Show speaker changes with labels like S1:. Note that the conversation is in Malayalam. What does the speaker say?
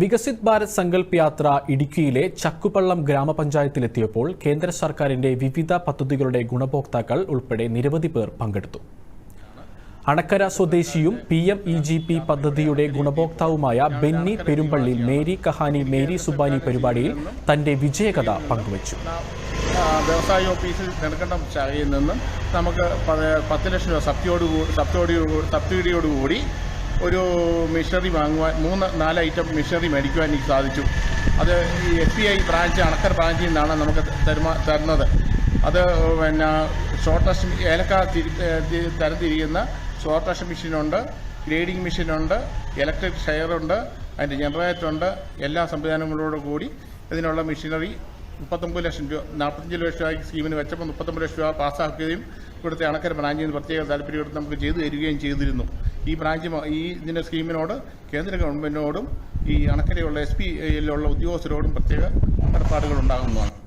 S1: വികസിത് ഭാരത് സങ്കല്പ് യാത്ര ഇടുക്കിയിലെ ചക്കുപള്ളം ഗ്രാമപഞ്ചായത്തിലെത്തിയപ്പോൾ കേന്ദ്ര സർക്കാരിന്റെ വിവിധ പദ്ധതികളുടെ ഗുണഭോക്താക്കൾ ഉൾപ്പെടെ നിരവധി പേർ പങ്കെടുത്തു. അണക്കര സ്വദേശിയും P M E G P പദ്ധതിയുടെ ഗുണഭോക്താവുമായ ബെന്നി പെരുമ്പള്ളി മേരി കഹാനി മേരി സുബാനി പരിപാടിയിൽ തന്റെ വിജയകഥ പങ്കുവച്ചു.
S2: വ്യവസായ ഓഫീസിൽ നെടുക്കണ്ടം ശാഖയിൽ നിന്ന് നമുക്ക് പത്ത് ലക്ഷം രൂപ സബ്സിഡിയോട് സബ്സിഡിയോടുകൂടി സബ്സിഡിയോട് സബ്സിഡിയോടുകൂടി ഒരു മെഷീനറി വാങ്ങുവാൻ മൂന്ന് നാല് ഐറ്റം മെഷീനറി മേടിക്കുവാൻ എനിക്ക് സാധിച്ചു. അത് ഈ S B I branch Anakkara ബ്രാഞ്ചിൽ നിന്നാണ് നമുക്ക് തരുമ തരുന്നത്. അത് പിന്നെ ഷോർട്ടസ്റ്റ് ഏലക്ക തിരി ഏ, തി- തരംതിരിക്കുന്ന ഷോർട്ടസ്റ്റ് മെഷീനുണ്ട് ഗ്രേഡിംഗ് മെഷീനുണ്ട് ഇലക്ട്രിക് ഷെയറുണ്ട് അതിന്റെ ജനറേറ്ററുണ്ട് എല്ലാ സംവിധാനങ്ങളോടും കൂടി ഇതിനുള്ള മെഷീനറി മുപ്പത്തൊമ്പത് ലക്ഷം രൂപ നാൽപ്പത്തഞ്ച് ലക്ഷം രൂപ സ്കീമിന് വെച്ചപ്പോൾ മുപ്പത്തൊമ്പത് ലക്ഷം രൂപ പാസ്സാക്കുകയും ഇവിടുത്തെ അണക്കര ബ്രാഞ്ചിൽ നിന്ന് പ്രത്യേക താല്പര്യമെടുത്ത് നമുക്ക് ചെയ്തു തരികയും ചെയ്തിരുന്നു. ഈ ബ്രാഞ്ച് ഈ ഇതിന്റെ സ്കീമിനോട് കേന്ദ്ര ഗവൺമെന്റിനോടും ഈ അണക്കരയുള്ള എസ് പി ഉദ്യോഗസ്ഥരോടും പ്രത്യേക ഏർപ്പാടുകൾ ഉണ്ടാകുന്നതാണ്